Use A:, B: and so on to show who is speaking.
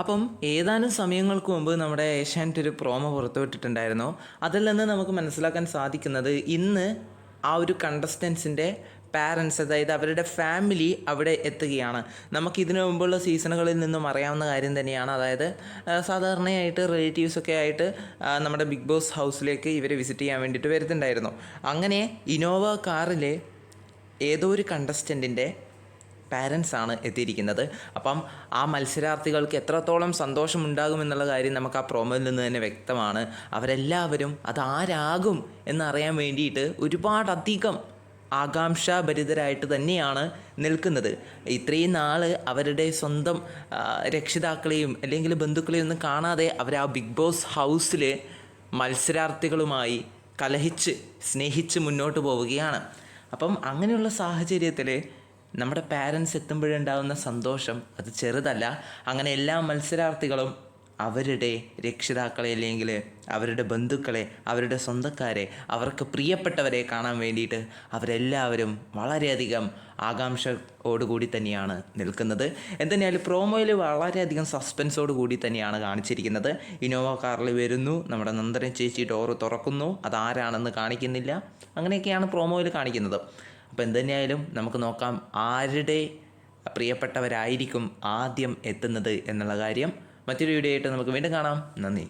A: അപ്പം ഏതാനും സമയങ്ങൾക്ക് മുമ്പ് നമ്മുടെ ഏഷ്യാനെറ്റ് ഒരു പ്രോമോ പുറത്തുവിട്ടിട്ടുണ്ടായിരുന്നു അതിൽ നിന്ന് നമുക്ക് മനസ്സിലാക്കാൻ സാധിക്കുന്നത് ഇന്ന് ആ ഒരു കണ്ടസ്റ്റൻസിന്റെ പാരൻസ് അതായത് അവരുടെ ഫാമിലി അവിടെ എത്തുകയാണ്. നമുക്ക് ഇതിനു മുമ്പുള്ള സീസണുകളിൽ നിന്നും അറിയാവുന്ന കാര്യം തന്നെയാണ്. അതായത് സാധാരണയായിട്ട് റിലേറ്റീവ്സൊക്കെ ആയിട്ട് നമ്മുടെ ബിഗ് ബോസ് ഹൗസിലേക്ക് ഇവരെ വിസിറ്റ് ചെയ്യാൻ വേണ്ടിയിട്ട് വരുന്നുണ്ടായിരുന്നു. അങ്ങനെ ഇനോവ കാറിലെ ഏതോ ഒരു കണ്ടസ്റ്റന്റിന്റെ പാരൻസ് ആണ് എത്തിയിരിക്കുന്നത്. അപ്പം ആ മത്സരാർത്ഥികൾക്ക് എത്രത്തോളം സന്തോഷമുണ്ടാകുമെന്നുള്ള കാര്യം നമുക്ക് ആ പ്രോമോയിൽ നിന്ന് തന്നെ വ്യക്തമാണ്. അവരെല്ലാവരും അത് അതാരാകും എന്നറിയാൻ വേണ്ടിയിട്ട് ഒരുപാടധികം ആകാംക്ഷാഭരിതരായിട്ട് തന്നെയാണ് നിൽക്കുന്നത്. ഇത്രയും നാൾ അവരുടെ സ്വന്തം രക്ഷിതാക്കളെയും അല്ലെങ്കിൽ ബന്ധുക്കളെയും ഒന്നും കാണാതെ അവർ ആ ബിഗ് ബോസ് ഹൗസിൽ മത്സരാർത്ഥികളുമായി കലഹിച്ച് സ്നേഹിച്ച് മുന്നോട്ട് പോവുകയാണ്. അപ്പം അങ്ങനെയുള്ള സാഹചര്യത്തിൽ നമ്മുടെ പാരൻസ് എത്തുമ്പോഴുണ്ടാകുന്ന സന്തോഷം അത് ചെറുതല്ല. അങ്ങനെ എല്ലാ മത്സരാർത്ഥികളും അവരുടെ രക്ഷിതാക്കളെ അല്ലെങ്കിൽ അവരുടെ ബന്ധുക്കളെ അവരുടെ സ്വന്തക്കാരെ അവർക്ക് പ്രിയപ്പെട്ടവരെ കാണാൻ വേണ്ടിയിട്ട് അവരെല്ലാവരും വളരെയധികം ആകാംക്ഷയോടുകൂടി തന്നെയാണ് നിൽക്കുന്നത്. എന്തുതന്നെയാലും പ്രോമോയിൽ വളരെയധികം സസ്പെൻസോട് കൂടി തന്നെയാണ് കാണിച്ചിരിക്കുന്നത്. ഇനോവ കാറിൽ വരുന്നു. നമ്മുടെ നന്ദന ചേച്ചി ഡോറ് തുറക്കുന്നു. അതാരാണെന്ന് കാണിക്കുന്നില്ല. അങ്ങനെയൊക്കെയാണ് പ്രോമോയിൽ കാണിക്കുന്നത്. അപ്പോൾ എന്തുതന്നെയായാലും നമുക്ക് നോക്കാം ആരുടെ പ്രിയപ്പെട്ടവരായിരിക്കും ആദ്യം എത്തുന്നത് എന്നുള്ള കാര്യം. മറ്റൊരു വീഡിയോ ആയിട്ട് നമുക്ക് വീണ്ടും കാണാം. നന്ദി.